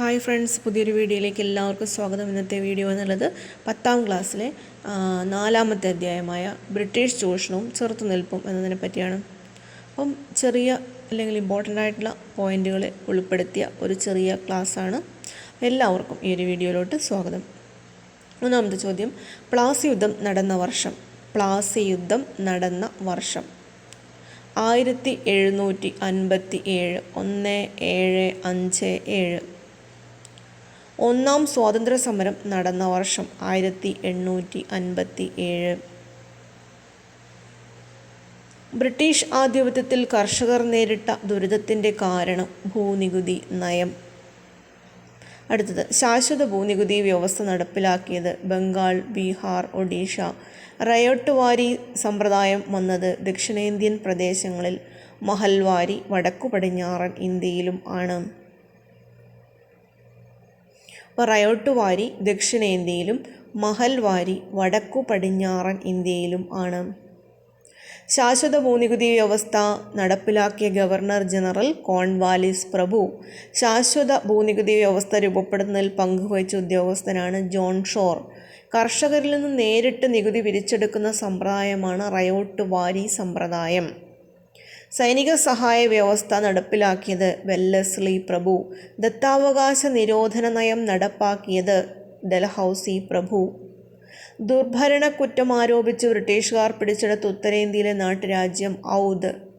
Hi friends പുതിയൊരു വീഡിയോയിലേക്ക് എല്ലാവർക്കും സ്വാഗതം. ഇന്നത്തെ വീഡിയോ എന്നുള്ളത് പത്താം ക്ലാസ്സിലെ നാലാമത്തെ അധ്യായമായ ബ്രിട്ടീഷ് ചൂഷണവും ചെറുത്തുനിൽപ്പും എന്നതിനെ പറ്റിയാണ്. അപ്പം ചെറിയ അല്ലെങ്കിൽ ഇമ്പോർട്ടന്റ് ആയിട്ടുള്ള പോയിന്റുകളെ ഉൾപ്പെടുത്തിയ ഒരു ചെറിയ ക്ലാസ്സാണ്. എല്ലാവർക്കും ഈ ഒരു വീഡിയോയിലോട്ട് സ്വാഗതം. ഒന്നാമത്തെ ചോദ്യം പ്ലാസി യുദ്ധം നടന്ന വർഷം. പ്ലാസി യുദ്ധം നടന്ന വർഷം. ആയിരത്തി എഴുന്നൂറ്റി അൻപത്തി ഏഴ് ഒന്ന് ഏഴ് അഞ്ച് ഏഴ്. ഒന്നാം സ്വാതന്ത്ര്യ സമരം നടന്ന വർഷം ആയിരത്തി എണ്ണൂറ്റി അൻപത്തി ഏഴ് ബ്രിട്ടീഷ് ആധിപത്യത്തിൽ കർഷകർ നേരിട്ട ദുരിതത്തിന്റെ കാരണം ഭൂനികുതി നയം. അടുത്തത് ശാശ്വത ഭൂനികുതി വ്യവസ്ഥ നടപ്പിലാക്കിയത് ബംഗാൾ ബീഹാർ ഒഡീഷ. റയോട്ടുവാരി സമ്പ്രദായം വന്നത് ദക്ഷിണേന്ത്യൻ പ്രദേശങ്ങളിൽ മഹൽവാരി വടക്കു പടിഞ്ഞാറൻ ഇന്ത്യയിലും ആണ്. അപ്പോൾ റയോട്ടുവാരി ദക്ഷിണേന്ത്യയിലും മഹൽവാരി വടക്കു പടിഞ്ഞാറൻ ഇന്ത്യയിലും ആണ്. ശാശ്വത ഭൂനികുതി വ്യവസ്ഥ നടപ്പിലാക്കിയ ഗവർണർ ജനറൽ കോൺവാലിസ് പ്രഭു ശാശ്വത ഭൂനികുതി വ്യവസ്ഥ രൂപപ്പെടുന്നതിൽ പങ്കുവഹിച്ച ഉദ്യോഗസ്ഥനാണ് ജോൺ ഷോർ. കർഷകരിൽ നിന്ന് നേരിട്ട് നികുതി പിരിച്ചെടുക്കുന്ന സമ്പ്രദായമാണ് റയോട്ട് വാരി സമ്പ്രദായം. സൈനിക സഹായ വ്യവസ്ഥ നടപ്പിലാക്കിയത് വെല്ലസ്ലി പ്രഭു. ദത്താവകാശ നിരോധന നയം നടപ്പാക്കിയത് ഡൽഹൌസി പ്രഭു. ദുർഭരണക്കുറ്റം ആരോപിച്ച് ബ്രിട്ടീഷുകാർ പിടിച്ചെടുത്ത ഉത്തരേന്ത്യയിലെ നാട്ടുരാജ്യം ഔദ്.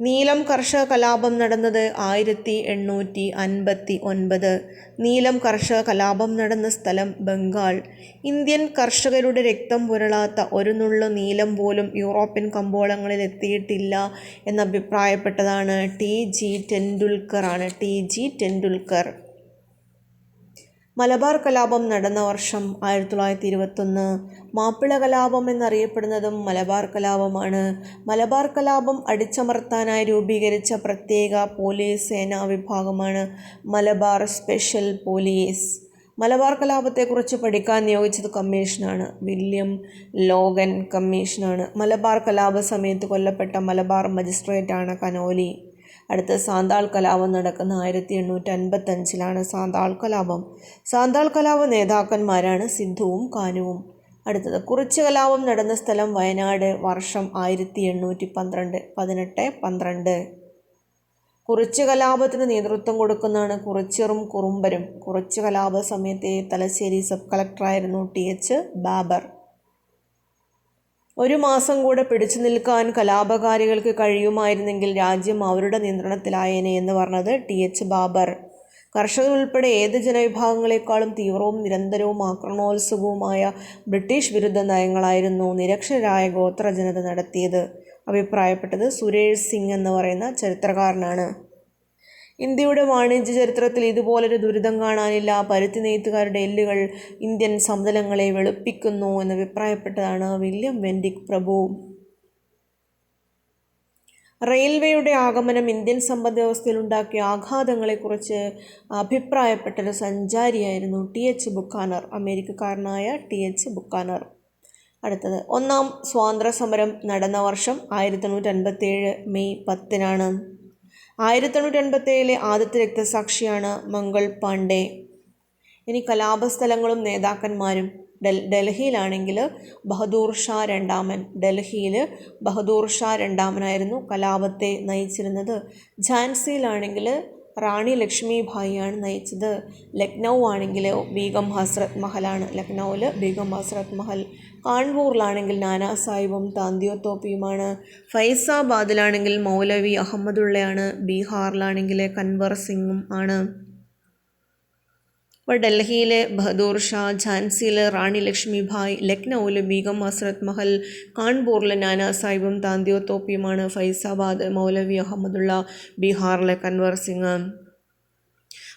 നീലം കർഷക കലാപം നടന്നത് ആയിരത്തി എണ്ണൂറ്റി അൻപത്തി ഒൻപത്. നീലം കർഷക കലാപം നടന്ന സ്ഥലം ബംഗാൾ. ഇന്ത്യൻ കർഷകരുടെ രക്തം പുരളാത്ത ഒരു നുള്ളു നീലം പോലും യൂറോപ്യൻ കമ്പോളങ്ങളിൽ എത്തിയിട്ടില്ല എന്നഭിപ്രായപ്പെട്ടതാണ് ടി. ജി. ടെൻഡുൽക്കർ ആണ്. ടി. ജി. ടെൻഡുൽക്കർ. മലബാർ കലാപം നടന്ന വർഷം ആയിരത്തി തൊള്ളായിരത്തി ഇരുപത്തൊന്ന്. മാപ്പിള കലാപം എന്നറിയപ്പെടുന്നതും മലബാർ കലാപമാണ്. മലബാർ കലാപം അടിച്ചമർത്താനായി രൂപീകരിച്ച പ്രത്യേക പോലീസ് സേനാ വിഭാഗമാണ് മലബാർ സ്പെഷ്യൽ പോലീസ്. മലബാർ കലാപത്തെക്കുറിച്ച് പഠിക്കാൻ നിയോഗിച്ചത് കമ്മീഷനാണ്. വില്യം ലോഗൻ കമ്മീഷനാണ്. മലബാർ കലാപ സമയത്ത് കൊല്ലപ്പെട്ട മലബാർ മജിസ്ട്രേറ്റാണ് കനോലി. അടുത്ത സാന്താൾ കലാപം നടക്കുന്ന ആയിരത്തി എണ്ണൂറ്റി അൻപത്തഞ്ചിലാണ് സാന്താൾ കലാപം. സാന്താൾ കലാപ നേതാക്കന്മാരാണ് സിദ്ധുവും കാനുവും. അടുത്തത്. കുറിച്ച് കലാപം നടന്ന സ്ഥലം വയനാട് വർഷം ആയിരത്തി എണ്ണൂറ്റി പന്ത്രണ്ട് പതിനെട്ട് പന്ത്രണ്ട്. കുറിച്ച് കലാപത്തിന് നേതൃത്വം കൊടുക്കുന്നതാണ് കുറിച്യറും കുറുമ്പരും. കുറിച്ച് കലാപ സമയത്തെ തലശ്ശേരി സബ് കളക്ടറായിരുന്നു ടി. എച്ച്. ബാബർ. ഒരു മാസം കൂടെ പിടിച്ചു നിൽക്കാൻ കലാപകാരികൾക്ക് കഴിയുമായിരുന്നെങ്കിൽ രാജ്യം അവരുടെ നിയന്ത്രണത്തിലായേനെ എന്ന് പറഞ്ഞത് ടി. എച്ച്. ബാബർ. കർഷകർ ഉൾപ്പെടെ ഏത് ജനവിഭാഗങ്ങളെക്കാളും തീവ്രവും നിരന്തരവും ആക്രമണോത്സുകവുമായ ബ്രിട്ടീഷ് വിരുദ്ധ നയങ്ങളായിരുന്നു നിരക്ഷരായ ഗോത്ര ജനത നടത്തിയത്. അഭിപ്രായപ്പെട്ടത് സുരേഷ് സിംഗ് എന്ന് പറയുന്ന ചരിത്രകാരനാണ്. ഇന്ത്യയുടെ വാണിജ്യ ചരിത്രത്തിൽ ഇതുപോലൊരു ദുരിതം കാണാനില്ല. പരുത്തി നെയ്ത്തുകാരുടെ എല്ലുകൾ ഇന്ത്യൻ സമതലങ്ങളെ വെളുപ്പിക്കുന്നു എന്ന് അഭിപ്രായപ്പെട്ടതാണ് വില്യം വെൻഡിക് പ്രഭു. റെയിൽവേയുടെ ആഗമനം ഇന്ത്യൻ സമ്പദ് വ്യവസ്ഥയിൽ ഉണ്ടാക്കിയ ആഘാതങ്ങളെക്കുറിച്ച് അഭിപ്രായപ്പെട്ടൊരു സഞ്ചാരിയായിരുന്നു ടി എച്ച് ബുക്കാനർ അമേരിക്കക്കാരനായ ടി എച്ച് ബുക്കാനർ. അടുത്തത് ഒന്നാം സ്വാതന്ത്ര്യ സമരം നടന്ന വർഷം ആയിരത്തി തൊണ്ണൂറ്റി അൻപത്തേഴ് മെയ് പത്തിനാണ്. ആയിരത്തി തൊണ്ണൂറ്റി അൻപത്തേഴിലെ ആദ്യത്തെ രക്തസാക്ഷിയാണ് മംഗൾ പാണ്ഡെ. ഇനി കലാപസ്ഥലങ്ങളും നേതാക്കന്മാരും ഡൽ ഡൽഹിയിലാണെങ്കിൽ ബഹദൂർ ഷാ രണ്ടാമൻ. ഡൽഹിയിൽ ബഹദൂർ ഷാ രണ്ടാമനായിരുന്നു കലാപത്തെ നയിച്ചിരുന്നത്. ഝാൻസിയിലാണെങ്കിൽ റാണി ലക്ഷ്മിഭായിയാണ് നയിച്ചത്. ലക്നൗ ആണെങ്കിൽ ബീഗം ഹസ്രത് മഹലാണ്. ലക്നൗവിൽ ബീഗം ഹസ്രത് മഹൽ. കാൺപൂറിലാണെങ്കിൽ നാനാ സാഹിബും താന്തിയോ തോപ്പിയുമാണ് ഫൈസാബാദിലാണെങ്കിൽ മൗലവി അഹമ്മദുള്ളയാണ്. ബീഹാറിലാണെങ്കിൽ കൻവർ സിംഗും ആണ്. അപ്പോൾ ഡൽഹിയിലെ ബഹദൂർ ഷാ ഝാൻസിയിലെ റാണി ലക്ഷ്മിഭായ് ലക്നൌവിലെ ബീഗം ഹസ്രത് മഹൽ കാൺപൂറിലെ നാനാ സാഹിബും താന്തിയോ തോപ്പിയുമാണ് ഫൈസാബാദ് മൗലവി അഹമ്മദുള്ള ബീഹാറിലെ കൻവർ സിംഗ്.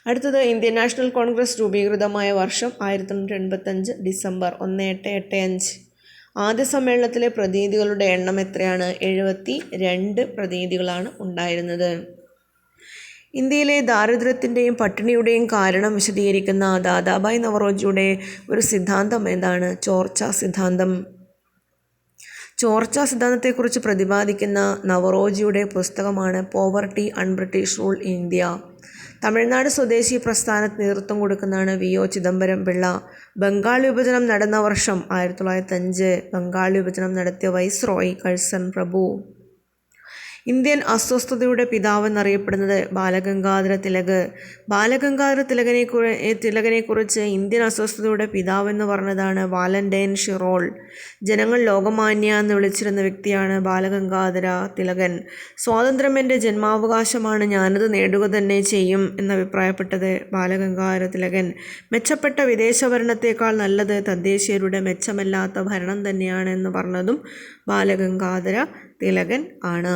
അടുത്തത് ഇന്ത്യൻ നാഷണൽ കോൺഗ്രസ് രൂപീകൃതമായ വർഷം ആയിരത്തി തൊണ്ണൂറ്റി എൺപത്തഞ്ച് ഡിസംബർ ഒന്ന് എട്ട് എട്ട് അഞ്ച്. ആദ്യ സമ്മേളനത്തിലെ പ്രതിനിധികളുടെ എണ്ണം എത്രയാണ്? എഴുപത്തി രണ്ട് പ്രതിനിധികളാണ് ഉണ്ടായിരുന്നത്. ഇന്ത്യയിലെ ദാരിദ്ര്യത്തിന്റെയും പട്ടിണിയുടെയും കാരണം വിശദീകരിക്കുന്ന ദാദാബായ് നവറോജിയുടെ ഒരു സിദ്ധാന്തം എന്താണ്? ചോർച്ച സിദ്ധാന്തം. ചോർച്ച സിദ്ധാന്തത്തെക്കുറിച്ച് പ്രതിപാദിക്കുന്ന നവറോജിയുടെ പുസ്തകമാണ് poverty un British rule India Tamil Nadu സ്വദേശി പ്രസ്ഥാനത്തിന് നേതൃത്വം കൊടുക്കുന്നതാണ് വി ഒ ചിദംബരം പിള്ള. ബംഗാൾ വിഭജനം നടന്ന വർഷം ആയിരത്തി തൊള്ളായിരത്തി അഞ്ച് ബംഗാൾ വിഭജനം നടത്തിയ വൈസ്രോയ് കഴ്സൺ പ്രഭു. ഇന്ത്യൻ അസ്വസ്ഥതയുടെ പിതാവെന്നറിയപ്പെടുന്നത് ബാലഗംഗാധര തിലക്. ബാലഗംഗാധര തിലകനെ കുറി തിലകനെക്കുറിച്ച് ഇന്ത്യൻ അസ്വസ്ഥതയുടെ പിതാവെന്ന് പറഞ്ഞതാണ് വാലന്റൈൻ ഷിറോൾ. ജനങ്ങൾ ലോകമാന്യ എന്ന് വിളിച്ചിരുന്ന വ്യക്തിയാണ് ബാലഗംഗാധര തിലകൻ. സ്വാതന്ത്ര്യം എന്റെ ജന്മാവകാശമാണ് ഞാനത് നേടുക തന്നെ ചെയ്യും എന്നഭിപ്രായപ്പെട്ടത് ബാലഗംഗാധര തിലകൻ. മെച്ചപ്പെട്ട വിദേശ ഭരണത്തേക്കാൾ നല്ലത് തദ്ദേശീയരുടെ മെച്ചമല്ലാത്ത ഭരണം തന്നെയാണ് എന്ന് പറഞ്ഞതും ബാലഗംഗാധര തിലകൻ ആണ്.